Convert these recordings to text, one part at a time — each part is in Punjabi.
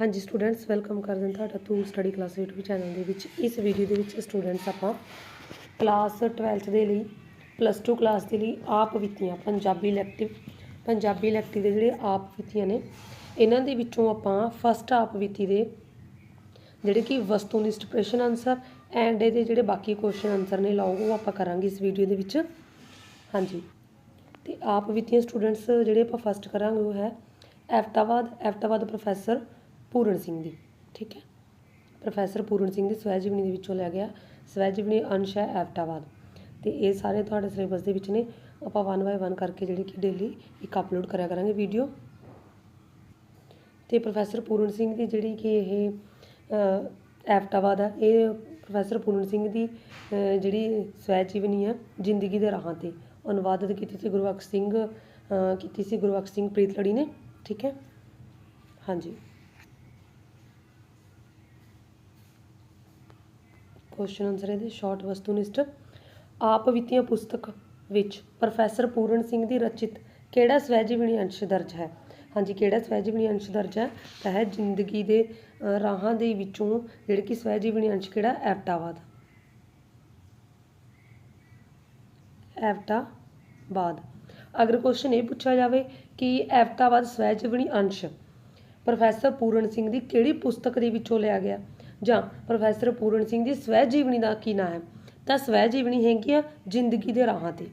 ਹਾਂਜੀ ਸਟੂਡੈਂਟਸ ਵੈਲਕਮ ਕਰਦੇ ਹਾਂ ਤੁਹਾਡਾ to study class YouTube channel ਦੇ ਵਿੱਚ। ਇਸ ਵੀਡੀਓ ਦੇ ਵਿੱਚ ਸਟੂਡੈਂਟਸ ਆਪਾਂ ਕਲਾਸ 12th ਦੇ ਲਈ ਪਲੱਸ 2 ਕਲਾਸ ਦੇ ਲਈ ਆਪ ਵਿੱਤੀਆਂ ਪੰਜਾਬੀ ਇਲੈਕਟਿਵ ਪੰਜਾਬੀ ਇਲੈਕਟਿਵ ਦੇ ਜਿਹੜੇ ਆਪ ਵਿੱਤੀਆਂ ਨੇ, ਇਹਨਾਂ ਦੇ ਵਿੱਚੋਂ ਆਪਾਂ ਫਸਟ ਆਪ ਵਿੱਤੀ ਦੇ ਜਿਹੜੇ ਕਿ ਵਸਤੂ ਨਿਸਟ ਪ੍ਰਸ਼ਨ ਆਨਸਰ ਐਂਡ ਇਹਦੇ ਜਿਹੜੇ ਬਾਕੀ ਕੁਐਸਚਨ ਆਨਸਰ ਨੇ, ਲਾਓ, ਉਹ ਆਪਾਂ ਕਰਾਂਗੇ ਇਸ ਵੀਡੀਓ ਦੇ ਵਿੱਚ। ਹਾਂਜੀ। ਤੇ ਆਪ ਵਿੱਤੀਆਂ ਸਟੂਡੈਂਟਸ ਜਿਹੜੇ ਆਪਾਂ ਫਸਟ ਕਰਾਂਗੇ, ਉਹ ਹੈ ਐਫਟਾਵਾਦ ਐਫਟਾਵਾਦ ਪ੍ਰੋਫੈਸਰ ਪੂਰਨ ਸਿੰਘ ਦੀ, ਠੀਕ ਹੈ? ਪ੍ਰੋਫੈਸਰ ਪੂਰਨ ਸਿੰਘ ਦੀ ਸਵੈ ਜੀਵਨੀ ਦੇ ਵਿੱਚੋਂ ਲਿਆ ਗਿਆ, ਸਵੈ ਜੀਵਨੀ ਅੰਸ਼ ਹੈ ਐਫਟਾਵਾਦ ਤੇ ਇਹ ਸਾਰੇ ਤੁਹਾਡੇ ਸਿਲੇਬਸ ਦੇ ਵਿੱਚ ਨੇ, ਆਪਾਂ ਵਨ ਬਾਏ ਵਨ ਕਰਕੇ ਜਿਹੜੇ ਕਿ ਡੇਲੀ ਇੱਕ ਅਪਲੋਡ ਕਰਿਆ ਕਰਾਂਗੇ ਵੀਡੀਓ ਤੇ ਪ੍ਰੋਫੈਸਰ ਪੂਰਨ ਸਿੰਘ ਦੀ ਜਿਹੜੀ ਕਿ ਇਹ ਐਫਟਾਵਾਦ ਆ ਇਹ ਪ੍ਰੋਫੈਸਰ ਪੂਰਨ ਸਿੰਘ ਦੀ ਜਿਹੜੀ ਸਵੈ ਜੀਵਨੀ ਆ ਜ਼ਿੰਦਗੀ ਦੇ ਰਾਹਾਂ ਤੇ ਅਨੁਵਾਦਿਤ ਕੀਤੀ ਸੀ ਗੁਰਬਖਸ਼ ਸਿੰਘ ਕੀਤੀ ਸੀ ਗੁਰਬਖਸ਼ ਸਿੰਘ ਪ੍ਰੀਤਲੜੀ ਨੇ, ਠੀਕ ਹੈ? ਹਾਂਜੀ। ਕੁਐਸਚਨ ਆਨਸਰ ਇਹਦੇ ਸ਼ਾਰਟ ਵਸਤੂਨਿਸ਼ਟ। ਆਪ ਵਿੱਤੀਆਂ ਪੁਸਤਕ ਵਿੱਚ ਪ੍ਰੋਫੈਸਰ ਪੂਰਨ ਸਿੰਘ ਦੀ ਰਚਿਤ ਕਿਹੜਾ ਸਵੈ ਜੀਵਨੀ ਅੰਸ਼ ਦਰਜ ਹੈ? ਹਾਂਜੀ, ਕਿਹੜਾ ਸਵੈ ਜੀਵਨੀ ਅੰਸ਼ ਦਰਜ ਹੈ? ਤਾਂ ਹੈ ਜ਼ਿੰਦਗੀ ਦੇ ਰਾਹਾਂ ਦੇ ਵਿੱਚੋਂ ਜਿਹੜੇ ਕਿ ਸਵੈ ਜੀਵਨੀ ਅੰਸ਼ ਕਿਹੜਾ? ਐਫਟਾਵਾਦ ਐਫਟਾਵਾਦ ਅਗਰ ਕੁਐਸਚਨ ਇਹ ਪੁੱਛਿਆ ਜਾਵੇ ਕਿ ਐਫਟਾਵਾਦ ਸਵੈ ਜੀਵਨੀ ਅੰਸ਼ ਪ੍ਰੋਫੈਸਰ ਪੂਰਨ ਸਿੰਘ ਦੀ ਕਿਹੜੀ ਪੁਸਤਕ ਦੇ ਵਿੱਚੋਂ ਲਿਆ ਗਿਆ? ਜਾਂ ਪ੍ਰੋਫੈਸਰ ਪੂਰਨ ਸਿੰਘ ਦੀ ਸਵੈ ਜੀਵਨੀ ਦਾ ਕੀ ਨਾਮ ਹੈ? ਤਾਂ ਸਵੈ ਜੀਵਨੀ ਹੈਗੀ ਆ ਜ਼ਿੰਦਗੀ ਦੇ ਰਾਹਾਂ ਤੇ।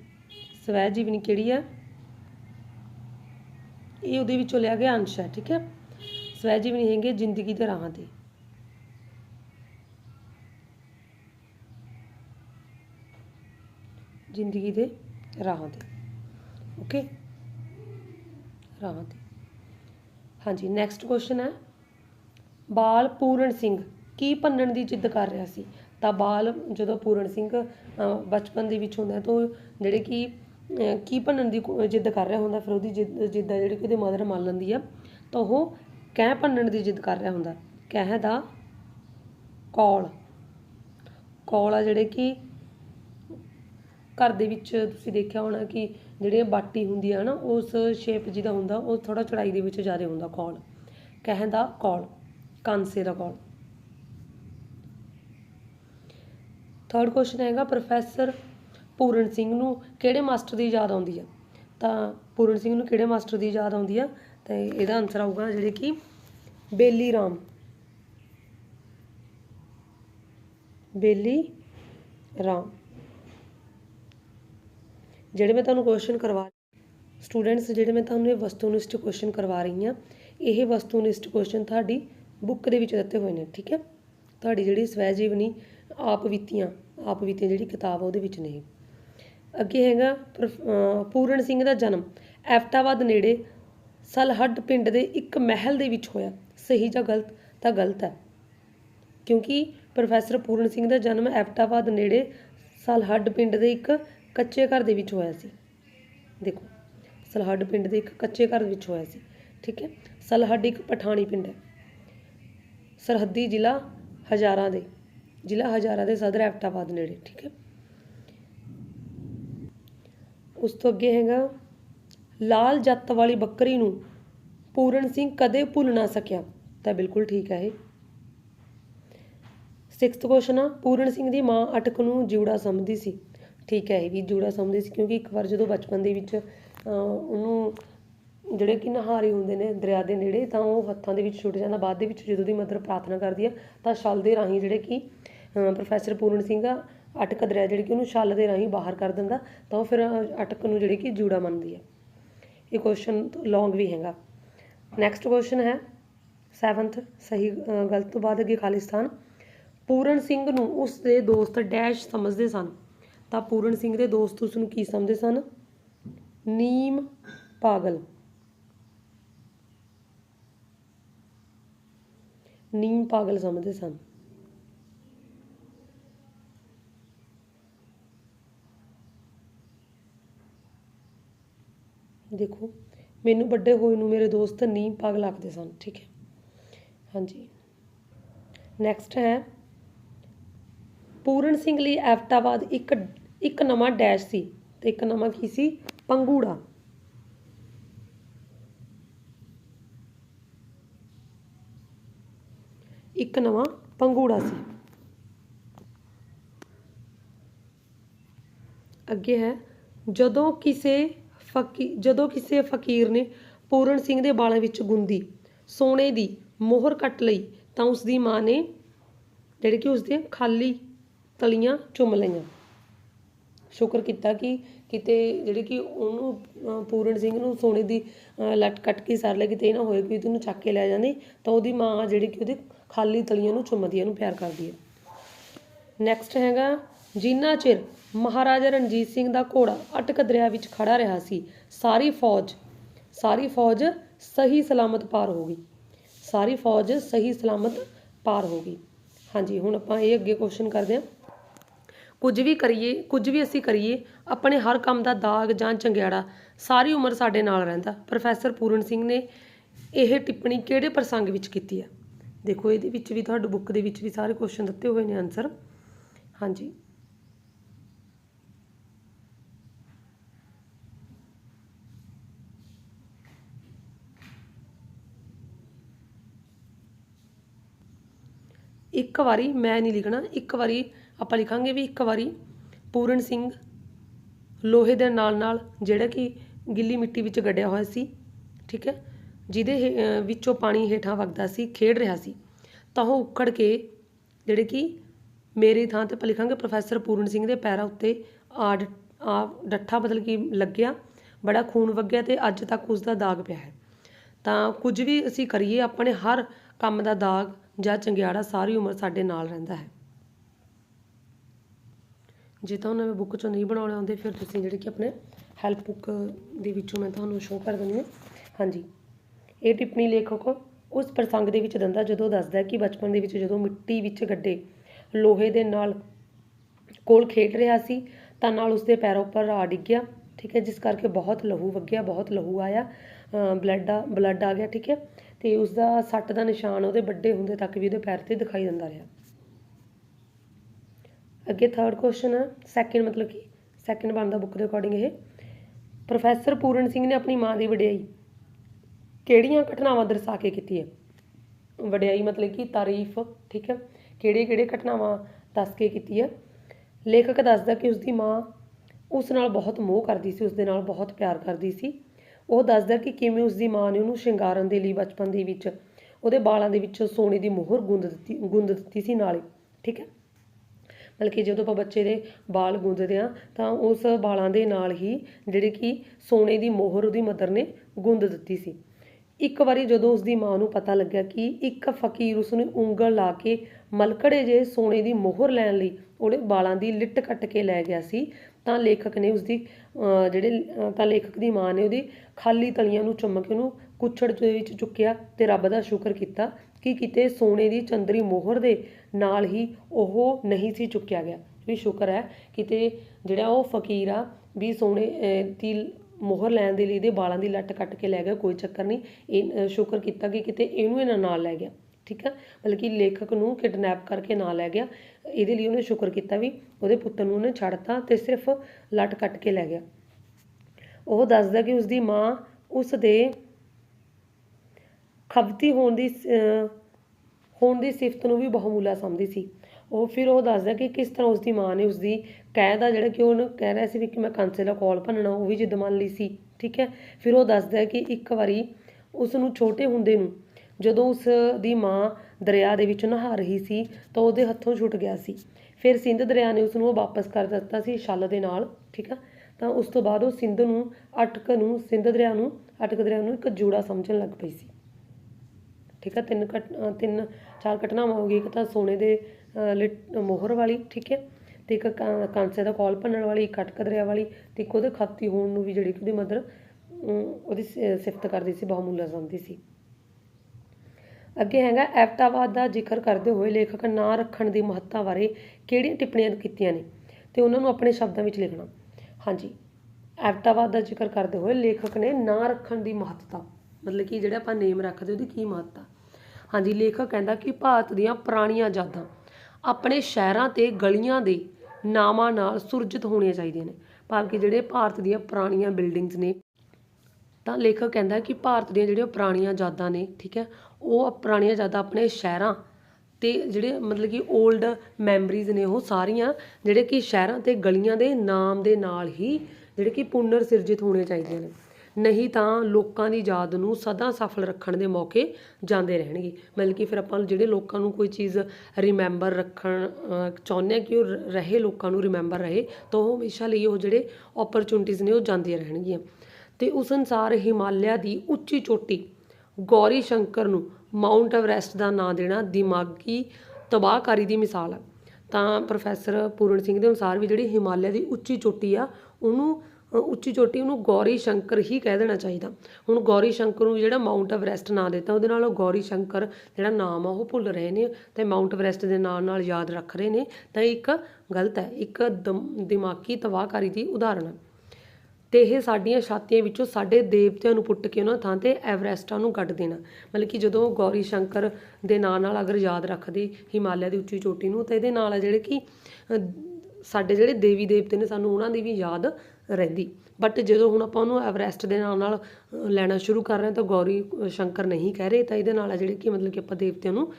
ਸਵੈ ਜੀਵਨੀ ਕਿਹੜੀ ਹੈ ਇਹ ਉਹਦੇ ਵਿੱਚੋਂ ਲਿਆ ਗਿਆ ਅੰਸ਼ ਹੈ, ਠੀਕ ਹੈ? ਸਵੈ ਜੀਵਨੀ ਹੈਗੀ ਜ਼ਿੰਦਗੀ ਦੇ ਰਾਹਾਂ ਤੇ। ਜ਼ਿੰਦਗੀ ਦੇ ਰਾਹਾਂ ਤੇ। ਓਕੇ? ਰਾਹਾਂ ਤੇ। ਹਾਂਜੀ ਨੈਕਸਟ ਕੁਐਸਚਨ ਹੈ। ਬਾਲ ਪੂਰਨ ਸਿੰਘ। ਕੀ ਭੰਨਣ ਦੀ ਜਿੱਦ ਕਰ ਰਿਹਾ ਸੀ? ਤਾਂ ਬਾਲ ਜਦੋਂ ਪੂਰਨ ਸਿੰਘ ਬਚਪਨ ਦੇ ਵਿੱਚ ਹੁੰਦਾ ਤਾਂ ਉਹ ਜਿਹੜੇ ਕਿ ਕੀ ਭੰਨਣ ਦੀ ਕੋ- ਜਿੱਦ ਕਰ ਰਿਹਾ ਹੁੰਦਾ, ਫਿਰ ਉਹਦੀ ਜਿੱਦ ਜਿੱਦ ਆ ਜਿਹੜੀ ਕਿ ਉਹਦੇ ਮਦਰ ਮੰਨ ਲੈਂਦੀ ਆ ਤਾਂ ਉਹ ਕਹਿ ਭੰਨਣ ਦੀ ਜਿੱਦ ਕਰ ਰਿਹਾ ਹੁੰਦਾ, ਕਹਿ ਦਾ ਕੌਲ। ਕੌਲ ਆ ਜਿਹੜੇ ਕਿ ਘਰ ਦੇ ਵਿੱਚ ਤੁਸੀਂ ਦੇਖਿਆ ਹੋਣਾ ਕਿ ਜਿਹੜੇ ਬਾਟੀ ਹੁੰਦੀ ਆ ਨਾ, ਉਸ ਸ਼ੇਪ ਜਿਹਦਾ ਹੁੰਦਾ, ਉਹ ਥੋੜਾ ਚੜਾਈ ਦੇ ਵਿੱਚ ਜ਼ਿਆਦਾ ਹੁੰਦਾ ਕੌਲ। ਕਹਿ ਦਾ ਕੌਲ, ਕਾਂਸੇ ਦਾ ਕੌਲ। ਥਰਡ ਕੁਐਸਚਨ ਹੈਗਾ ਪ੍ਰੋਫੈਸਰ ਪੂਰਨ ਸਿੰਘ ਨੂੰ ਕਿਹੜੇ ਮਾਸਟਰ ਦੀ ਯਾਦ ਆਉਂਦੀ ਆ? ਤਾਂ ਪੂਰਨ ਸਿੰਘ ਨੂੰ ਕਿਹੜੇ ਮਾਸਟਰ ਦੀ ਯਾਦ ਆਉਂਦੀ ਆ? ਤੇ ਇਹਦਾ ਆਨਸਰ ਆਊਗਾ ਜਿਹੜੇ ਕਿ ਬੇਲੀ ਰਾਮ ਬੇਲੀ ਰਾਮ ਜਿਹੜੇ ਮੈਂ ਤੁਹਾਨੂੰ ਕੁਐਸਚਨ ਕਰਵਾ ਸਟੂਡੈਂਟਸ ਜਿਹੜੇ ਮੈਂ ਤੁਹਾਨੂੰ ਇਹ ਵਸਤੂਨਿਸ਼ਟ ਕੁਐਸਚਨ ਕਰਵਾ ਰਹੀ ਹਾਂ ਇਹ ਵਸਤੂਨਿਸ਼ਟ ਕੁਐਸਚਨ ਤੁਹਾਡੀ ਬੁੱਕ ਦੇ ਵਿੱਚ ਦਿੱਤੇ ਹੋਏ ਨੇ, ਠੀਕ ਹੈ? ਤੁਹਾਡੀ ਜਿਹੜੀ ਸਵੈ ਜੀਵਨੀ ਆਪ ਬੀਤੀਆਂ ਆਪ ਬੀਤੀਆਂ ਜਿਹੜੀ ਕਿਤਾਬ ਆ ਉਹਦੇ ਵਿੱਚ ਨੇ। ਅੱਗੇ ਹੈਗਾ ਪ੍ਰਫ- ਪੂਰਨ ਸਿੰਘ ਦਾ ਜਨਮ ਐਫਟਾਬਾਦ ਨੇੜੇ ਸਲਹੱਡ ਪਿੰਡ ਦੇ ਇੱਕ ਮਹਿਲ ਦੇ ਵਿੱਚ ਹੋਇਆ। ਸਹੀ ਜਾਂ ਗਲਤ ਤਾਂ ਗਲਤ ਹੈ। ਕਿਉਂਕਿ ਪ੍ਰੋਫੈਸਰ ਪੂਰਨ ਸਿੰਘ ਦਾ ਜਨਮ ਐਫਟਾਬਾਦ ਨੇੜੇ ਸਲਹੱਡ ਪਿੰਡ ਦੇ ਇੱਕ ਕੱਚੇ ਘਰ ਦੇ ਵਿੱਚ ਹੋਇਆ ਸੀ। ਦੇਖੋ, ਸਲਹੱਡ ਪਿੰਡ ਦੇ ਇੱਕ ਕੱਚੇ ਘਰ ਵਿੱਚ ਹੋਇਆ ਸੀ, ਠੀਕ ਹੈ? ਸਲਹੱਡ ਇੱਕ ਪਠਾਣੀ ਪਿੰਡ ਹੈ। ਸਰਹੱਦੀ ਜ਼ਿਲ੍ਹਾ ਹਜ਼ਾਰਾਂ ਦੇ। ਜ਼ਿਲ੍ਹਾ ਹਜ਼ਾਰਾਂ ਦੇ ਸਦਰ ਐਫਟਾਬਾਦ ਨੇੜੇ ਠੀਕ ਹੈ। ਉਸ ਤੋਂ ਅੱਗੇ ਹੈਗਾ ਲਾਲ ਜੱਤ ਵਾਲੀ ਬੱਕਰੀ ਨੂੰ ਪੂਰਨ ਸਿੰਘ ਕਦੇ ਭੁੱਲ ਨਾ ਸਕਿਆ। ਤਾਂ ਬਿਲਕੁਲ ਠੀਕ ਹੈ ਇਹ। ਸਿਕਸਥ ਕੁਐਸਚਨ ਆ ਪੂਰਨ ਸਿੰਘ ਦੀ ਮਾਂ ਅਟਕ ਨੂੰ ਜਿਉੜਾ ਸਮਝਦੀ ਸੀ। ਠੀਕ ਹੈ ਇਹ ਵੀ ਜਿਉੜਾ ਸਮਝਦੀ ਸੀ ਕਿਉਂਕਿ ਇੱਕ ਵਾਰ ਜਦੋਂ ਬਚਪਨ ਦੇ ਵਿੱਚ ਅਹ, ਉਹਨੂੰ ਜਿਹੜੇ ਕਿ ਨਹਾਰੇ ਹੁੰਦੇ ਨੇ ਦਰਿਆ ਦੇ ਨੇੜੇ ਤਾਂ ਉਹ ਹੱਥਾਂ ਦੇ ਵਿੱਚ ਛੁੱਟ ਜਾਂਦਾ। ਬਾਅਦ ਦੇ ਵਿੱਚ ਜਦੋਂ ਦੀ ਮਦਰ ਪ੍ਰਾਰਥਨਾ ਕਰਦੀ ਆ ਤਾਂ ਛਲ ਦੇ ਰਾਹੀਂ ਜਿਹੜੇ ਕਿ ਪ੍ਰੋਫੈਸਰ ਪੂਰਨ ਸਿੰਘ ਅਟਕ ਦਰਿਆ ਜਿਹੜੀ ਕਿ ਉਹਨੂੰ ਛੱਲ ਦੇ ਰਾਹੀਂ ਬਾਹਰ ਕਰ ਦਿੰਦਾ, ਤਾਂ ਉਹ ਫਿਰ ਅਟਕ ਨੂੰ ਜਿਹੜੀ ਕਿ ਜੂੜਾ ਮੰਨਦੀ ਹੈ ਇਹ ਕੁਐਸਚਨ ਲੌਂਗ ਵੀ ਹੈਗਾ। ਨੈਕਸਟ ਕੁਐਸਚਨ ਹੈ 7th ਸਹੀ ਗਲਤ ਤੋਂ ਬਾਅਦ ਅੱਗੇ ਖਾਲਿਸਤਾਨ। ਪੂਰਨ ਸਿੰਘ ਨੂੰ ਉਸ ਦੇ ਦੋਸਤ ਡੈਸ਼ ਸਮਝਦੇ ਸਨ। ਤਾਂ ਪੂਰਨ ਸਿੰਘ ਦੇ ਦੋਸਤ ਉਸ ਨੂੰ ਕੀ ਸਮਝਦੇ ਸਨ? ਨੀਮ ਪਾਗਲ। ਨੀਮ ਪਾਗਲ ਸਮਝਦੇ ਸਨ। ਦੇਖੋ, ਮੈਨੂੰ ਵੱਡੇ ਹੋਏ ਨੂੰ ਮੇਰੇ ਦੋਸਤ ਨੀਮ ਪਾਗਲ ਆਖਦੇ ਸਨ, ਠੀਕ ਹੈ? ਹਾਂਜੀ। ਨੈਕਸਟ ਹੈ, ਪੂਰਨ ਸਿੰਘ ਲਈ ਐਫਟਾਬਾਦ ਇੱਕ ਇੱਕ ਨਵਾਂ ਡੈਸ਼ ਸੀ ਤੇ ਇੱਕ ਨਵਾਂ ਕੀ ਸੀ? ਪੰਗੂੜਾ। ਇੱਕ ਨਵਾਂ ਪੰਗੂੜਾ ਸੀ। ਅੱਗੇ ਹੈ, ਜਦੋਂ ਕਿਸੇ ਫਕੀ, ਜਦੋਂ ਕਿਸੇ ਫਕੀਰ ਨੇ ਪੂਰਨ ਸਿੰਘ ਦੇ ਬਾਲਾਂ ਵਿੱਚ ਗੁੰਦੀ, ਸੋਨੇ ਦੀ ਮੋਹਰ ਕੱਟ ਲਈ, ਤਾਂ ਉਸ ਦੀ ਮਾਂ ਨੇ ਜਿਹੜੇ ਕਿ ਉਸ ਦੀਆਂ ਖਾਲੀ ਤਲੀਆਂ ਚੁੰਮ ਲਈਆਂ। ਸ਼ੁਕਰ ਕੀਤਾ ਕਿ ਕਿਤੇ ਜਿਹੜੇ ਕਿ ਉਹਨੂੰ ਪੂਰਨ ਸਿੰਘ ਨੂੰ ਸੋਨੇ ਦੀ, ਅਹ, ਲੱਟ ਕੱਟ ਕੇ ਸਰ ਲੈ ਕਿਤੇ ਇਹ ਨਾ ਹੋਏ ਕਿ ਉਹਨੂੰ ਚੱਕ ਕੇ ਲੈ ਜਾਂਦੇ, ਤਾਂ ਉਹਦੀ ਮਾਂ ਜਿਹੜੀ ਕਿ ਉਹਦੇ ਖਾਲੀ ਤਲੀਆਂ ਨੂੰ ਚੁੰਮਦੀ ਹੈ, ਉਹਨੂੰ ਪਿਆਰ ਕਰਦੀ ਹੈ। ਨੈਕਸਟ ਹੈਗਾ ਜਿੰਨਾ ਚਿਰ ਮਹਾਰਾਜਾ ਰਣਜੀਤ ਸਿੰਘ ਦਾ ਘੋੜਾ ਅਟਕ ਦਰਿਆ ਵਿੱਚ ਖੜਾ ਰਿਹਾ ਸੀ, ਸਾਰੀ ਫੌਜ ਸਾਰੀ ਫੌਜ ਸਹੀ ਸਲਾਮਤ ਪਾਰ ਹੋ ਗਈ। ਸਾਰੀ ਫੌਜ ਸਹੀ ਸਲਾਮਤ ਪਾਰ ਹੋ ਗਈ। ਹਾਂਜੀ, ਹੁਣ ਆਪਾਂ ਇਹ ਅੱਗੇ ਕੁਐਸਚਨ ਕਰਦੇ ਹਾਂ। ਕੁਝ ਵੀ ਕਰੀਏ, ਕੁਝ ਵੀ ਅਸੀਂ ਕਰੀਏ, ਆਪਣੇ ਹਰ ਕੰਮ ਦਾ ਦਾਗ ਜਾਂ ਚੰਗਿਆੜਾ ਸਾਰੀ ਉਮਰ ਸਾਡੇ ਨਾਲ ਰਹਿੰਦਾ। ਪ੍ਰੋਫੈਸਰ ਪੂਰਨ ਸਿੰਘ ਨੇ ਇਹ ਟਿੱਪਣੀ ਕਿਹੜੇ ਪ੍ਰਸੰਗ ਵਿੱਚ ਕੀਤੀ ਹੈ? ਦੇਖੋ, ਇਹਦੇ ਵਿੱਚ ਵੀ, ਤੁਹਾਡੇ ਬੁੱਕ ਦੇ ਵਿੱਚ ਵੀ ਸਾਰੇ ਕੁਐਸਚਨ ਦਿੱਤੇ ਹੋਏ ਨੇ ਆਨਸਰ ਹਾਂਜੀ। ਇੱਕ ਵਾਰੀ ਮੈਂ ਨਹੀਂ ਲਿਖਣਾ, ਇੱਕ ਵਾਰੀ ਆਪਾਂ ਲਿਖਾਂਗੇ ਵੀ ਇੱਕ ਵਾਰੀ ਪੂਰਨ ਸਿੰਘ ਲੋਹੇ ਦੇ ਨਾਲ ਨਾਲ ਜਿਹੜਾ ਕਿ ਗਿੱਲੀ ਮਿੱਟੀ ਵਿੱਚ ਗੱਡਿਆ ਹੋਇਆ ਸੀ, ਠੀਕ ਹੈ, ਜਿਹਦੇ ਹੇ- ਵਿੱਚੋਂ ਪਾਣੀ ਹੇਠਾਂ ਵਗਦਾ ਸੀ, ਖੇਡ ਰਿਹਾ ਸੀ, ਤਾਂ ਉਹ ਉਖੜ ਕੇ ਜਿਹੜੇ ਕਿ ਮੇਰੀ ਥਾਂ ਤੇ ਆਪਾਂ ਲਿਖਾਂਗੇ ਪ੍ਰੋਫੈਸਰ ਪੂਰਨ ਸਿੰਘ ਦੇ ਪੈਰਾਂ ਉੱਤੇ ਆ ਡ- ਆ ਡੱਠਾ ਬਦਲ ਕੇ ਲੱਗਿਆ, ਬੜਾ ਖੂਨ ਵਗਿਆ ਤੇ ਅੱਜ ਤੱਕ ਉਸ ਦਾ ਦਾਗ ਪਿਆ ਹੈ। ਤਾਂ ਕੁਝ ਵੀ ਅਸੀਂ ਕਰੀਏ, ਆਪਣੇ ਹਰ ਕੰਮ ਦਾ ਦਾਗ ਜਾਂ ਚੰਗਿਆੜਾ ਸਾਰੀ ਉਮਰ ਸਾਡੇ ਨਾਲ ਰਹਿੰਦਾ ਹੈ। ਜੇ ਤੁਹਾਨੂੰ ਮੈਂ ਬੁੱਕ ਚੋਂ ਨਹੀਂ ਬਣਾਉਣੇ ਆਉਂਦੇ, ਫਿਰ ਤੁਸੀਂ ਜਿਹੜੇ ਕਿ ਆਪਣੇ ਹੈਲਪ ਬੁੱਕ ਦੇ ਵਿੱਚੋਂ ਮੈਂ ਤੁਹਾਨੂੰ ਸ਼ੋਅ ਕਰ ਦਿੰਦੀ ਹਾਂ। ਹਾਂਜੀ। ਇਹ ਟਿੱਪਣੀ ਲੇਖਕ ਉਸ ਪ੍ਰਸੰਗ ਦੇ ਵਿੱਚ ਦਿੰਦਾ ਜਦੋਂ ਦੱਸਦਾ ਕਿ ਬਚਪਨ ਦੇ ਵਿੱਚ ਜਦੋਂ ਮਿੱਟੀ ਵਿੱਚ ਗੱਡੇ ਲੋਹੇ ਦੇ ਨਾਲ ਕੋਲ ਖੇਡ ਰਿਹਾ ਸੀ, ਤਾਂ ਨਾਲ ਉਸਦੇ ਪੈਰਾਂ ਉੱਪਰ ਆ ਡਿੱਗਿਆ, ਠੀਕ ਹੈ, ਜਿਸ ਕਰਕੇ ਬਹੁਤ ਲਹੂ ਵਗਿਆ, ਬਹੁਤ ਲਹੂ ਆਇਆ ਬਲੱਡ ਆ ਬਲੱਡ ਆ ਗਿਆ, ਠੀਕ ਹੈ। ਤੇ ਉਸਦਾ ਸੱਟ ਦਾ ਨਿਸ਼ਾਨ ਉਹਦੇ ਵੱਡੇ ਹੁੰਦੇ ਤੱਕ ਵੀ ਉਹਦੇ ਪੈਰ ਤੇ ਦਿਖਾਈ ਦਿੰਦਾ ਰਿਹਾ। ਅੱਗੇ ਥਰਡ ਕੁਐਸਚਨ ਹੈ। ਸੈਕਿੰਡ ਮਤਲਬ ਕਿ? ਸੈਕਿੰਡ ਬਣਦਾ ਬੁੱਕ ਦੇ ਅਕੋਰਡਿੰਗ ਇਹ। ਪ੍ਰੋਫੈਸਰ ਪੂਰਨ ਸਿੰਘ ਨੇ ਆਪਣੀ ਮਾਂ ਦੀ ਵਡਿਆਈ ਕਿਹੜੀਆਂ ਘਟਨਾਵਾਂ ਦਰਸਾ ਕੇ ਕੀਤੀ ਹੈ? ਵਡਿਆਈ ਮਤਲਬ ਕਿ? ਤਾਰੀਫ, ਠੀਕ ਹੈ? ਕਿਹੜੇ ਕਿਹੜੇ ਘਟਨਾਵਾਂ ਦੱਸ ਕੇ ਕੀਤੀ ਹੈ? ਲੇਖਕ ਦੱਸਦਾ ਕਿ ਉਸਦੀ ਮਾਂ ਉਸ ਨਾਲ ਬਹੁਤ ਮੋਹ ਕਰਦੀ ਸੀ ਉਸ ਦੇ ਨਾਲ ਬਹੁਤ ਪਿਆਰ ਕਰਦੀ ਸੀ। ਉਹ ਦੱਸਦਾ ਕਿ ਕਿਵੇਂ ਉਸਦੀ ਮਾਂ ਨੇ ਉਹਨੂੰ ਸ਼ਿੰਗਾਰਨ ਦੇ ਲਈ ਬਚਪਨ ਦੇ ਵਿੱਚ, ਉਹਦੇ ਵਾਲਾਂ ਦੇ ਵਿੱਚ ਸੋਨੇ ਦੀ ਮੋਹਰ ਗੁੰਦ ਦਿੱਤੀ ਗੁੰਦ ਦਿੱਤੀ ਸੀ ਨਾਲੇ, ਠੀਕ ਹੈ? ਮਤਲਬ ਕਿ ਜਦੋਂ ਆਪਾਂ ਬੱਚੇ ਦੇ ਵਾਲ ਗੁੰਦਦੇ ਆ ਤਾਂ ਉਸ ਵਾਲਾਂ ਦੇ ਨਾਲ ਹੀ ਜਿਹੜੇ ਕਿ ਸੋਨੇ ਦੀ ਮੋਹਰ ਉਹਦੀ ਮਦਰ ਨੇ ਗੁੰਦ ਦਿੱਤੀ ਸੀ। ਇੱਕ ਵਾਰੀ ਜਦੋਂ ਉਸ ਦੀ ਮਾਂ ਨੂੰ ਪਤਾ ਲੱਗਿਆ ਕਿ ਇੱਕ ਫਕੀਰ ਉਸ ਨੂੰ ਉਂਗਲ ਲਾ ਕੇ ਮਲਕੜੇ ਜੇ ਸੋਨੇ ਦੀ ਮੋਹਰ ਲੈਣ ਲਈ ਉਹਦੇ ਵਾਲਾਂ ਦੀ ਲਿੱਟ ਕੱਟ ਕੇ ਲੈ ਗਿਆ ਸੀ ਤਾਂ ਲੇਖਕ ਨੇ ਉਸਦੀ ਜਿਹੜੇ ਤਾਂ ਲੇਖਕ ਦੀ ਮਾਂ ਨੇ ਉਹਦੀ ਖਾਲੀ ਤਲੀਆਂ ਨੂੰ ਚੁੰਮ ਕੇ ਉਹਨੂੰ ਕੁੱਛੜ ਦੇ ਵਿੱਚ ਚੁੱਕਿਆ ਤੇ ਰੱਬ ਦਾ ਸ਼ੁਕਰ ਕੀਤਾ। ਕਿ ਕਿਤੇ? ਸੋਨੇ ਦੀ ਚੰਦਰੀ ਮੋਹਰ ਦੇ ਨਾਲ ਹੀ ਉਹ ਨਹੀਂ ਸੀ ਚੁੱਕਿਆ ਗਿਆ। ਵੀ ਸ਼ੁਕਰ ਹੈ ਕਿਤੇ ਜਿਹੜਾ ਉਹ ਫਕੀਰ ਆ, ਵੀ ਸੋਨੇ ਦੀ ਮੋਹਰ ਲੈਣ ਦੇ ਲਈ ਇਹਦੇ ਵਾਲਾਂ ਦੀ ਲੱਟ ਕੱਟ ਕੇ ਲੈ ਗਿਆ, ਕੋਈ ਚੱਕਰ ਨਹੀਂ। ਇਹ ਸ਼ੁਕਰ ਕੀਤਾ ਕਿ ਕਿਤੇ ਇਹਨੂੰ ਇਹਨਾਂ ਨਾਲ ਲੈ ਗਿਆ। ਠੀਕ ਹੈ? ਮਤਲਬ ਕਿ ਲੇਖਕ ਨੂੰ ਕਿਡਨੈਪ ਕਰਕੇ ਨਾ ਲੈ ਗਿਆ। ਇਹਦੇ ਲਈ ਉਹਨੇ ਸ਼ੁਕਰ ਕੀਤਾ ਵੀ ਉਹਦੇ ਪੁੱਤਰ ਨੂੰ ਉਹਨੇ ਛੱਡਤਾ ਤੇ ਸਿਰਫ ਲੱਟ ਕੱਟ ਕੇ ਲੈ ਗਿਆ। ਉਹ ਦੱਸਦਾ ਕਿ ਉਸਦੀ ਮਾਂ ਉਸ ਦੇ ਖਬਤੀ ਹੋਣ ਦੀ ਅਹ, ਹੋਣ ਦੀ ਸਿਫਤ ਨੂੰ ਵੀ ਬਹੁਮੂਲਾ ਸਮਝਦੀ ਸੀ। ਉਹ ਫਿਰ ਉਹ ਦੱਸਦਾ ਕਿ ਕਿਸ ਤਰ੍ਹਾਂ ਉਸਦੀ ਮਾਂ ਨੇ ਉਸਦੀ ਕਹਿਦਾ ਜਿਹੜਾ ਕਿ ਉਹਨੂੰ ਕਹਿ ਰਿਹਾ ਸੀ ਵੀ ਕਿ ਮੈਂ ਕਾਂਸੇ ਦਾ ਕੋਲ ਭੰਨਣਾ ਉਹ ਵੀ ਜਿੱਦ ਮੰਨ ਲਈ ਸੀ। ਠੀਕ ਹੈ? ਫਿਰ ਉਹ ਦੱਸਦਾ ਕਿ ਇੱਕ ਵਾਰੀ ਉਸ ਨੂੰ ਛੋਟੇ ਹੁੰਦੇ ਨੂੰ ਜਦੋਂ ਉਸ ਦੀ ਮਾਂ ਦਰਿਆ ਦੇ ਵਿੱਚ ਨਹਾ ਰਹੀ ਸੀ ਤਾਂ ਉਹਦੇ ਹੱਥੋਂ ਛੁੱਟ ਗਿਆ ਸੀ। ਫਿਰ ਸਿੰਧ ਦਰਿਆ ਨੇ ਉਸ ਨੂੰ ਵਾਪਸ ਕਰ ਦਿੱਤਾ ਸੀ ਛੱਲ ਦੇ ਨਾਲ, ਠੀਕ ਆ? ਤਾਂ ਉਸ ਤੋਂ ਬਾਅਦ ਉਹ ਸਿੰਧ ਨੂੰ ਅਟਕ ਨੂੰ, ਸਿੰਧ ਦਰਿਆ ਨੂੰ, ਅਟਕ ਦਰਿਆ ਨੂੰ ਇੱਕ ਜੂੜਾ ਸਮਝਣ ਲੱਗ ਪਈ ਸੀ। ਠੀਕ ਆ? ਤਿੰਨ ਘਟ ਤਿੰਨ, ਚਾਰ ਘਟਨਾਵਾਂ ਹੋ ਗਈ ਇੱਕ ਤਾਂ ਸੋਨੇ ਦੇ ਲਿਟ, ਮੋਹਰ ਵਾਲੀ, ਠੀਕ ਹੈ ਤੇ ਇੱਕ ਕਾਂ- ਕਾਂਸੇ ਦਾ ਕੌਲ ਭੰਨਣ ਵਾਲੀ, ਇੱਕ ਅਟਕ ਦਰਿਆ ਵਾਲੀ ਤੇ ਇੱਕ ਉਹਦੇ ਖਾਤੀ ਹੋਣ ਨੂੰ ਵੀ ਜਿਹੜੀ ਕਿ ਉਹਦੀ ਮਦਰ ਉਹਦੀ ਸ- ਸਿਫਤ ਕਰਦੀ ਸੀ, ਬਹੁਮੂਲਾ ਸਮਝਦੀ ਸੀ। ਅੱਗੇ ਹੈਗਾ ਐਫਟਾਵਾਦ ਦਾ ਜ਼ਿਕਰ ਕਰਦੇ ਹੋਏ ਲੇਖਕ ਨਾਂ ਰੱਖਣ ਦੀ ਮਹੱਤਤਾ ਬਾਰੇ ਕਿਹੜੀਆਂ ਟਿੱਪਣੀਆਂ ਕੀਤੀਆਂ ਨੇ ਤੇ ਉਹਨਾਂ ਨੂੰ ਆਪਣੇ ਸ਼ਬਦਾਂ ਵਿੱਚ ਲਿਖਣਾ। ਹਾਂਜੀ ਐਫਟਾਵਾਦ ਦਾ ਜ਼ਿਕਰ ਕਰਦੇ ਹੋਏ ਲੇਖਕ ਨੇ ਨਾਂ ਰੱਖਣ ਦੀ ਮਹੱਤਤਾ, ਮਤਲਬ ਕਿ ਜਿਹੜਾ ਆਪਾਂ ਨੇਮ ਰੱਖਦੇ ਉਹਦੀ ਕੀ ਮਹੱਤਤਾ? ਹਾਂਜੀ, ਲੇਖਕ ਕਹਿੰਦਾ ਕਿ ਭਾਰਤ ਦੀਆਂ ਪੁਰਾਣੀਆਂ ਯਾਦਾਂ ਆਪਣੇ ਸ਼ਹਿਰਾਂ ਤੇ ਗਲੀਆਂ ਦੇ ਨਾਵਾਂ ਨਾਲ ਸੁਰਜਿਤ ਹੋਣੀਆਂ ਚਾਹੀਦੀਆਂ ਨੇ। ਭਾਵ ਕਿ ਜਿਹੜੇ ਭਾਰਤ ਦੀਆਂ ਪੁਰਾਣੀਆਂ ਬਿਲਡਿੰਗਸ ਨੇ ਤਾਂ ਲੇਖਕ ਕਹਿੰਦਾ ਕਿ ਭਾਰਤ ਦੀਆਂ ਜਿਹੜੀਆਂ ਪੁਰਾਣੀਆਂ ਯਾਦਾਂ ਨੇ, ਠੀਕ ਹੈ, ਉਹ ਪੁਰਾਣੀਆਂ ਯਾਦਾਂ ਆਪਣੇ ਸ਼ਹਿਰਾਂ ਅਤੇ ਜਿਹੜੇ ਮਤਲਬ ਕਿ ਓਲਡ ਮੈਮਰੀਜ਼ ਨੇ ਉਹ ਸਾਰੀਆਂ ਜਿਹੜੇ ਕਿ ਸ਼ਹਿਰਾਂ ਅਤੇ ਗਲੀਆਂ ਦੇ ਨਾਮ ਦੇ ਨਾਲ ਹੀ ਜਿਹੜੇ ਕਿ ਪੁਨਰ ਸਿਰਜਿਤ ਹੋਣੇ ਚਾਹੀਦੇ ਨੇ। ਨਹੀਂ ਤਾਂ ਲੋਕਾਂ ਦੀ ਯਾਦ ਨੂੰ ਸਦਾ ਸਫਲ ਰੱਖਣ ਦੇ ਮੌਕੇ ਜਾਂਦੇ ਰਹਿਣਗੇ। ਮਤਲਬ ਕਿ ਫਿਰ ਆਪਾਂ ਜਿਹੜੇ ਲੋਕਾਂ ਨੂੰ ਕੋਈ ਚੀਜ਼ ਰਿਮੈਂਬਰ ਰੱਖਣ ਚਾਹੁੰਦੇ ਆ ਕਿ ਉਹ ਰ- ਰਹੇ, ਲੋਕਾਂ ਨੂੰ ਰਿਮੈਂਬਰ ਰਹੇ, ਤਾਂ ਉਹ ਹਮੇਸ਼ਾ ਲਈ ਉਹ ਜਿਹੜੇ ਓਪਰਚੁਨਿਟੀਜ਼ ਨੇ ਉਹ ਜਾਂਦੀਆਂ ਰਹਿਣਗੀਆਂ। ਤੇ ਉਸ ਅਨੁਸਾਰ ਹਿਮਾਲਿਆ ਦੀ ਉੱਚੀ ਚੋਟੀ ਗੌਰੀ ਸ਼ੰਕਰ ਨੂੰ ਮਾਊਂਟ ਐਵਰੈਸਟ ਦਾ ਨਾਂ ਦੇਣਾ ਦਿਮਾਗੀ ਤਬਾਹਕਾਰੀ ਦੀ ਮਿਸਾਲ ਹੈ ਤਾਂ ਪ੍ਰੋਫੈਸਰ ਪੂਰਨ ਸਿੰਘ ਦੇ ਅਨੁਸਾਰ ਵੀ ਜਿਹੜੀ ਹਿਮਾਲਿਆ ਦੀ ਉੱਚੀ ਚੋਟੀ ਆ, ਉਹਨੂੰ ਉੱਚੀ ਚੋਟੀ ਉਹਨੂੰ ਗੌਰੀ ਸ਼ੰਕਰ ਹੀ ਕਹਿ ਦੇਣਾ ਚਾਹੀਦਾ। ਹੁਣ ਗੌਰੀ ਸ਼ੰਕਰ ਨੂੰ ਜਿਹੜਾ ਮਾਊਂਟ ਐਵਰੈਸਟ ਨਾਂ ਦਿੱਤਾ, ਉਹਦੇ ਨਾਲ ਉਹ ਗੌਰੀ ਸ਼ੰਕਰ ਜਿਹੜਾ ਨਾਮ ਆ, ਉਹ ਭੁੱਲ ਰਹੇ ਨੇ ਤੇ ਮਾਊਂਟ ਐਵਰੈਸਟ ਦੇ ਨਾਂ ਨਾਲ ਯਾਦ ਰੱਖ ਰਹੇ ਨੇ। ਤਾਂ ਇਹ ਇੱਕ ਗਲਤ ਹੈ, ਇੱਕ ਦਮ- ਦਿਮਾਗੀ ਤਬਾਹਕਾਰੀ ਦੀ ਉਦਾਹਰਣ ਹੈ ਤੇ ਇਹ ਸਾਡੀਆਂ ਛਾਤੀਆਂ ਵਿੱਚੋਂ ਸਾਡੇ ਦੇਵਤਿਆਂ ਨੂੰ ਪੁੱਟ ਕੇ ਉਹਨਾਂ ਥਾਂ ਤੇ ਐਵਰੈਸਟਾਂ ਨੂੰ ਕੱਢ ਦੇਣਾ। ਮਤਲਬ ਕਿ ਜਦੋਂ ਗੌਰੀ ਸ਼ੰਕਰ ਦੇ ਨਾਂ ਨਾਲ ਅਗਰ ਯਾਦ ਰੱਖਦੇ ਹਿਮਾਲਿਆ ਦੀ ਉੱਚੀ ਚੋਟੀ ਨੂੰ, ਤਾਂ ਇਹਦੇ ਨਾਲ ਆ ਜਿਹੜੇ ਕਿ ਸਾਡੇ ਜਿਹੜੇ ਦੇਵੀ ਦੇਵਤੇ ਨੇ ਸਾਨੂੰ ਉਹਨਾਂ ਦੀ ਵੀ ਯਾਦ ਰਹਿੰਦੀ। ਬਟ ਜਦੋਂ ਹੁਣ ਆਪਾਂ ਉਹਨੂੰ ਐਵਰੈਸਟ ਦੇ ਨਾਲ ਨਾਲ ਲੈਣਾ ਸ਼ੁਰੂ ਕਰ ਰਹੇ ਹਾਂ ਤਾਂ ਗੌਰੀ ਸ਼ੰਕਰ ਨਹੀਂ ਕਹਿ ਰਹੇ, ਤਾਂ ਇਹਦੇ ਨਾਲ ਆ ਜਿਹੜੇ ਕਿ ਮਤਲਬ ਕਿ ਆਪਾਂ ਦੇਵਤਿਆਂ ਨੂੰ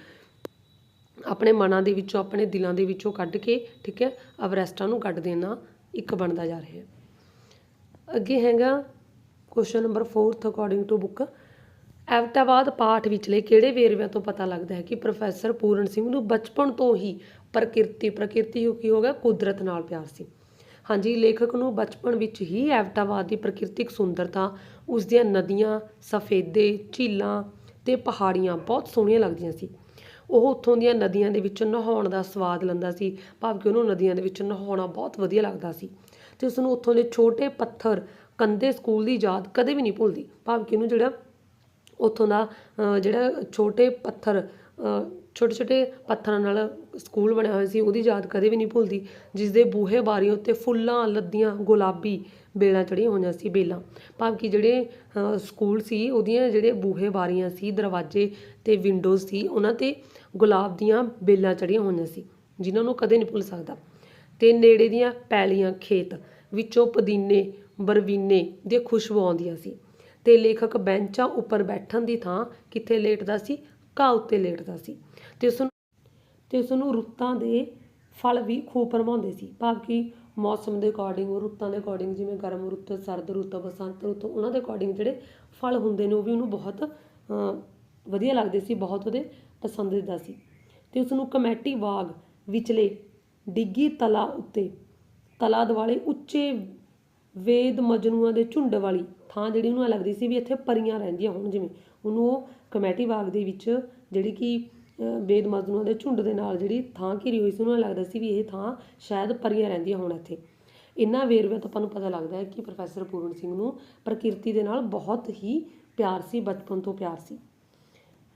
ਆਪਣੇ ਮਨਾਂ ਦੇ ਵਿੱਚੋਂ, ਆਪਣੇ ਦਿਲਾਂ ਦੇ ਵਿੱਚੋਂ ਕੱਢ ਕੇ, ਠੀਕ ਹੈ, ਐਵਰੈਸਟਾਂ ਨੂੰ ਕੱਢ ਦੇਣਾ ਇੱਕ ਬਣਦਾ ਜਾ ਰਿਹਾ ਹੈ। ਅੱਗੇ ਹੈਗਾ question number 4th according to book ਐਵਟਾਵਾਦ ਪਾਠ ਵਿਚਲੇ ਕਿਹੜੇ ਵੇਰਵਿਆਂ ਤੋਂ ਪਤਾ ਲੱਗਦਾ ਹੈ ਕਿ ਪ੍ਰੋਫੈਸਰ ਪੂਰਨ ਸਿੰਘ ਨੂੰ ਬਚਪਨ ਤੋਂ ਹੀ ਪ੍ਰਕਿਰਤੀ ਪ੍ਰਕਿਰਤੀ ਕੀ ਹੋ ਗਿਆ ਕੁਦਰਤ ਨਾਲ ਪਿਆਰ ਸੀ। ਹਾਂਜੀ, ਲੇਖਕ ਨੂੰ ਬਚਪਨ ਵਿੱਚ ਹੀ ਐਵਟਾਵਾਦ ਦੀ ਪ੍ਰਕਿਰਤਿਕ ਸੁੰਦਰਤਾ ਉਸ ਦੀਆਂ ਨਦੀਆਂ, ਸਫੇਦੇ, ਝੀਲਾਂ ਤੇ ਪਹਾੜੀਆਂ ਬਹੁਤ ਸੋਹਣੀਆਂ ਲੱਗਦੀਆਂ ਸੀ। ਉਹ ਉੱਥੋਂ ਦੀਆਂ ਨਦੀਆਂ ਦੇ ਵਿੱਚ ਨਹਾਉਣ ਦਾ ਸਵਾਦ ਲੈਂਦਾ ਸੀ। ਭਾਵ ਕਿ ਉਹਨੂੰ ਨਦੀਆਂ ਦੇ ਵਿੱਚ ਨਹਾਉਣਾ ਬਹੁਤ ਵਧੀਆ ਲੱਗਦਾ ਸੀ। ਤੇ ਉਸ ਨੂੰ ਉੱਥੋਂ ਦੇ ਛੋਟੇ ਪੱਥਰ ਕੰਦੇ ਸਕੂਲ ਦੀ ਯਾਦ ਕਦੇ ਵੀ ਨਹੀਂ ਭੁੱਲਦੀ। ਭਾਵ ਕਿ ਉਹਨੂੰ ਜਿਹੜਾ ਉੱਥੋਂ ਦਾ ਜਿਹੜਾ ਛੋਟੇ ਪੱਥਰ ਛੋਟੇ ਛੋਟੇ ਪੱਥਰਾਂ ਨਾਲ ਸਕੂਲ ਬਣਿਆ ਹੋਇਆ ਸੀ, ਉਹਦੀ ਯਾਦ ਕਦੇ ਵੀ ਨਹੀਂ ਭੁੱਲਦੀ ਜਿਸ ਦੇ ਬੂਹੇ ਬਾਰੀਆਂ ਉੱਤੇ ਫੁੱਲਾਂ, ਲੱਦੀਆਂ, ਗੁਲਾਬੀ ਬੇਲਾਂ ਚੜੀਆਂ ਹੋਈਆਂ ਸੀ, ਬੇਲਾਂ। ਭਾਵ ਕਿ ਜਿਹੜੇ ਸਕੂਲ ਸੀ, ਉਹਦੀਆਂ ਜਿਹੜੇ ਬੂਹੇ ਬਾਰੀਆਂ ਸੀ, ਦਰਵਾਜ਼ੇ ਤੇ ਵਿੰਡੋਜ਼ ਸੀ, ਉਹਨਾਂ ਤੇ ਗੁਲਾਬ ਦੀਆਂ ਬੇਲਾਂ ਚੜੀਆਂ ਹੋਈਆਂ ਸੀ, ਜਿਨ੍ਹਾਂ ਨੂੰ ਕਦੇ ਨਹੀਂ ਭੁੱਲ ਸਕਦਾ। ਤੇ ਨੇੜੇ ਦੀਆਂ ਪੈਲੀਆਂ, ਖੇਤ ਵਿੱਚੋਂ ਪੁਦੀਨੇ, ਬਰਵੀਨੇ ਦੀ ਖੁਸ਼ਬੂ ਆਉਂਦੀਆਂ ਸੀ ਤੇ ਲੇਖਕ ਬੈਂਚਾਂ ਉੱਪਰ ਬੈਠਣ ਦੀ ਥਾਂ ਕਿੱਥੇ ਲੇਟਦਾ ਸੀ? ਘਾਹ ਉੱਤੇ ਲੇਟਦਾ ਸੀ ਤੇ ਉਸ ਨੂੰ ਤੇ ਉਸ ਨੂੰ ਰੁੱਤਾਂ ਦੇ ਫਲ ਵੀ ਖੂਬ ਭਰਮਾਉਂਦੇ ਸੀ। ਭਾਵ ਕਿ ਮੌਸਮ ਦੇ ਅਕੋਰਡਿੰਗ ਰੁੱਤਾਂ ਦੇ ਅਕੋਰਡਿੰਗ ਜਿਵੇਂ ਗਰਮ ਰੁੱਤ, ਸਰਦ ਰੁੱਤ, ਬਸੰਤ ਰੁੱਤ, ਉਹਨਾਂ ਦੇ ਅਕੋਰਡਿੰਗ ਜਿਹੜੇ ਫਲ ਹੁੰਦੇ ਨੇ ਉਹ ਵੀ ਉਹਨੂੰ ਬਹੁਤ ਵਧੀਆ ਲੱਗਦੇ ਸੀ, ਬਹੁਤ ਉਹਦੇ ਪਸੰਦੀਦਾ ਸੀ। ਤੇ ਉਸ ਨੂੰ ਕਮੇਟੀ ਬਾਗ ਵਿਚਲੇ ਡਿੱਗੀ ਤਲਾ ਉੱਤੇ ਤਲਾ ਦੁਆਲੇ ਉੱਚੇ ਵੇਦ ਮਜਨੂਆਂ ਦੇ ਝੁੰਡ ਵਾਲੀ ਥਾਂ ਜਿਹੜੀ ਉਹਨੂੰ ਐਂ ਲੱਗਦੀ ਸੀ ਵੀ ਇੱਥੇ ਪਰੀਆਂ ਰਹਿੰਦੀਆਂ ਹੋਣ, ਜਿਵੇਂ ਉਹਨੂੰ ਉਹ ਕਮੇਟੀ ਬਾਗ ਦੇ ਵਿੱਚ ਜਿਹੜੀ ਕਿ ਵੇਦ ਮਜਨੂਆਂ ਦੇ ਝੁੰਡ ਦੇ ਨਾਲ ਜਿਹੜੀ ਥਾਂ ਘਿਰੀ ਹੋਈ ਸੀ, ਉਹਨੂੰ ਐਂ ਲੱਗਦਾ ਸੀ ਵੀ ਇਹ ਥਾਂ ਸ਼ਾਇਦ ਪਰੀਆਂ ਰਹਿੰਦੀਆਂ ਹੋਣ ਇੱਥੇ। ਇੰਨਾ ਵੇਰਵਿਆਂ ਤੋਂ ਆਪਾਂ ਨੂੰ ਪਤਾ ਲੱਗਦਾ ਹੈ ਕਿ ਪ੍ਰੋਫੈਸਰ ਪੂਰਨ ਸਿੰਘ ਨੂੰ ਪ੍ਰਕਿਰਤੀ ਦੇ ਨਾਲ ਬਹੁਤ ਹੀ ਪਿਆਰ ਸੀ, ਬਚਪਨ ਤੋਂ ਪਿਆਰ ਸੀ।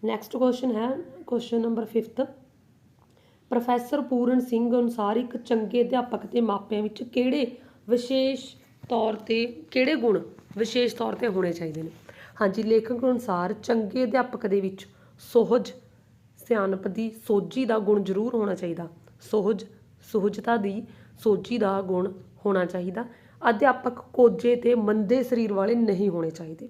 ਨੈਕਸਟ ਕੁਐਸਚਨ ਹੈ question number 5th professor Puran Singh ਅਨੁਸਾਰ ਇੱਕ ਚੰਗੇ ਅਧਿਆਪਕ ਤੇ ਮਾਪਿਆਂ ਵਿੱਚ ਕਿਹੜੇ ਵਿਸ਼ੇਸ਼ ਤੌਰ ਤੇ, ਕਿਹੜੇ ਗੁਣ ਵਿਸ਼ੇਸ਼ ਤੌਰ ਤੇ ਹੋਣੇ ਚਾਹੀਦੇ ਨੇ? ਹਾਂਜੀ, ਲੇਖਕ ਅਨੁਸਾਰ ਚੰਗੇ ਅਧਿਆਪਕ ਦੇ ਵਿੱਚ ਸੋਹਜ, ਸਿਆਣਪ ਦੀ ਸੋਝੀ ਦਾ ਗੁਣ ਜ਼ਰੂਰ ਹੋਣਾ ਚਾਹੀਦਾ। ਸੋਹਜ, ਸੁਹਜਤਾ ਦੀ ਸੋਝੀ ਦਾ ਗੁਣ ਹੋਣਾ ਚਾਹੀਦਾ। ਅਧਿਆਪਕ ਕੋਝੇ ਤੇ ਮੰਦੇ ਸਰੀਰ ਵਾਲੇ ਨਹੀਂ ਹੋਣੇ ਚਾਹੀਦੇ।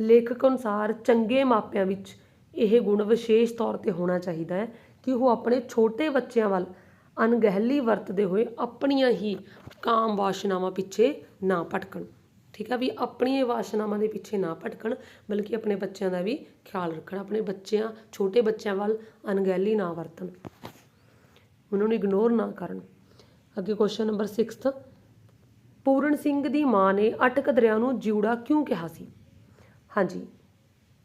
ਲੇਖਕ ਅਨੁਸਾਰ ਚੰਗੇ ਮਾਪਿਆਂ ਵਿੱਚ ਇਹ ਗੁਣ ਵਿਸ਼ੇਸ਼ ਤੌਰ ਤੇ ਹੋਣਾ ਚਾਹੀਦਾ ਹੈ। ਕਿ ਉਹ ਆਪਣੇ ਛੋਟੇ ਬੱਚਿਆਂ ਵੱਲ ਅਣਗਹਿਲੀ ਵਰਤਦੇ ਹੋਏ ਆਪਣੀਆਂ ਹੀ ਕਾਮ ਵਾਸ਼ਨਾਵਾਂ ਪਿੱਛੇ ਨਾ ਭਟਕਣ। ਠੀਕ ਆ ਵੀ ਆਪਣੀਆਂ ਵਾਸ਼ਨਾਵਾਂ ਦੇ ਪਿੱਛੇ ਨਾ ਭਟਕਣ, ਬਲਕਿ ਆਪਣੇ ਬੱਚਿਆਂ ਦਾ ਵੀ ਖਿਆਲ ਰੱਖਣ, ਆਪਣੇ ਬੱਚਿਆਂ, ਛੋਟੇ ਬੱਚਿਆਂ ਵੱਲ ਅਣਗਹਿਲੀ ਨਾ ਵਰਤਣ। ਉਹਨਾਂ ਨੂੰ ਇਗਨੋਰ ਨਾ ਕਰਨ। ਅੱਗੇ question number 6th Puran Singh ਦੀ ਮਾਂ ਨੇ ਅਟਕ ਦਰਿਆ ਨੂੰ ਜਿਉੜਾ ਕਿਉਂ ਕਿਹਾ ਸੀ? ਹਾਂਜੀ,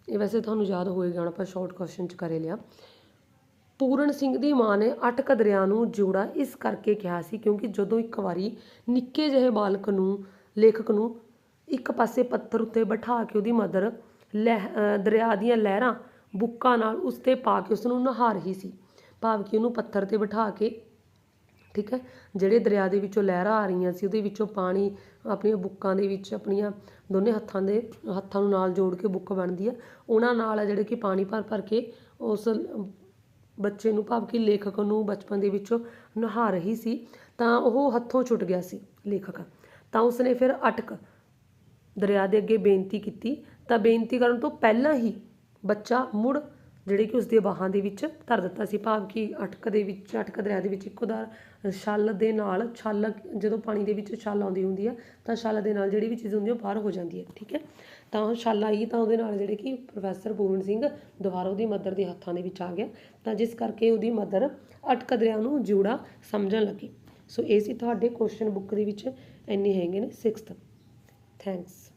ਇਹ ਵੈਸੇ ਤੁਹਾਨੂੰ ਯਾਦ ਹੋਏਗਾ, ਹੁਣ ਆਪਾਂ ਸ਼ਾਰਟ ਕੁਐਸਚਨ ਚ ਕਰੇ ਲਿਆ। ਪੂਰਨ ਸਿੰਘ ਦੀ ਮਾਂ ਨੇ ਅਟਕ ਦਰਿਆ ਨੂੰ ਜੋੜਾ ਇਸ ਕਰਕੇ ਕਿਹਾ ਸੀ ਕਿਉਂਕਿ ਜਦੋਂ ਇੱਕ ਵਾਰੀ ਨਿੱਕੇ ਜਿਹੇ ਬਾਲਕ ਨੂੰ, ਲੇਖਕ ਨੂੰ ਇੱਕ ਪਾਸੇ ਪੱਥਰ ਉੱਤੇ ਬਿਠਾ ਕੇ ਉਹਦੀ ਮਦਰ ਲਹਿ ਦਰਿਆ ਦੀਆਂ ਲਹਿਰਾਂ ਬੁੱਕਾਂ ਨਾਲ ਉਸ ਤੇ ਪਾ ਕੇ ਉਸ ਨੂੰ ਨਹਾ ਰਹੀ ਸੀ। ਭਾਵ ਕਿ ਉਹਨੂੰ ਪੱਥਰ ਤੇ ਬਿਠਾ ਕੇ, ਠੀਕ ਹੈ, ਜਿਹੜੇ ਦਰਿਆ ਦੇ ਵਿੱਚੋਂ ਲਹਿਰਾਂ ਆ ਰਹੀਆਂ ਸੀ ਉਹਦੇ ਵਿੱਚੋਂ ਪਾਣੀ ਆਪਣੀਆਂ ਬੁੱਕਾਂ ਦੇ ਵਿੱਚ ਆਪਣੀਆਂ ਦੋਨੇ ਹੱਥਾਂ ਦੇ ਹੱਥਾਂ ਨੂੰ ਨਾਲ ਜੋੜ ਕੇ ਬੁੱਕ ਬਣਦੀ ਆ। ਉਹਨਾਂ ਨਾਲ ਆ ਜਿਹੜੇ ਕਿ ਪਾਣੀ ਭਰ ਭਰ ਕੇ ਉਸ ਬੱਚੇ ਨੂੰ, ਭਾਵ ਕਿ ਲੇਖਕ ਨੂੰ ਬਚਪਨ ਦੇ ਵਿੱਚੋਂ ਨਹਾ ਰਹੀ ਸੀ, ਤਾਂ ਉਹ ਹੱਥੋਂ ਛੁੱਟ ਗਿਆ ਸੀ ਲੇਖਕ। ਤਾਂ ਉਸਨੇ ਫਿਰ ਅਟਕ ਦਰਿਆ ਦੇ ਅੱਗੇ ਬੇਨਤੀ ਕੀਤੀ। ਤਾਂ ਬੇਨਤੀ ਕਰਨ ਤੋਂ ਪਹਿਲਾਂ ਹੀ ਬੱਚਾ ਮੁੜ ਜਿਹੜੇ ਕਿ ਉਸਦੇ ਬਾਹਾਂ ਦੇ ਵਿੱਚ ਧਰ ਦਿੱਤਾ ਸੀ। ਭਾਵ ਕਿ ਅਟਕ ਦੇ ਵਿੱਚ, ਅਟਕ ਦਰਿਆ ਦੇ ਵਿੱਚ ਇੱਕੋ ਦਾ ਛੱਲ ਦੇ ਨਾਲ, ਛੱਲ ਜਦੋਂ ਪਾਣੀ ਦੇ ਵਿੱਚ ਛੱਲ ਆਉਂਦੀ ਹੁੰਦੀ ਆ, ਤਾਂ ਛੱਲ ਦੇ ਨਾਲ ਜਿਹੜੀ ਵੀ ਚੀਜ਼ ਹੁੰਦੀ ਆ, ਉਹ ਬਾਹਰ ਹੋ ਜਾਂਦੀ ਹੈ ਠੀਕ ਹੈ? ਤਾਂ ਉਹ ਛੱਲ ਆਈ ਤਾਂ ਉਹਦੇ ਨਾਲ ਜਿਹੜੇ ਕਿ ਪ੍ਰੋਫੈਸਰ ਪੂਰਨ ਸਿੰਘ ਦੁਬਾਰਾ ਉਹਦੀ ਮਦਰ ਦੇ ਹੱਥਾਂ ਦੇ ਵਿੱਚ ਆ ਗਿਆ। ਤਾਂ ਜਿਸ ਕਰਕੇ ਉਹਦੀ ਮਦਰ ਅਟਕ ਦਰਿਆ ਨੂੰ ਜੂੜਾ ਸਮਝਣ ਲੱਗੀ। ਸੋ ਇਹ ਸੀ ਤੁਹਾਡੇ ਕੁਐਸਚਨ ਬੁੱਕ ਦੇ ਵਿੱਚ ਇੰਨੇ ਹੈਗੇ ਨੇ। 6th thanks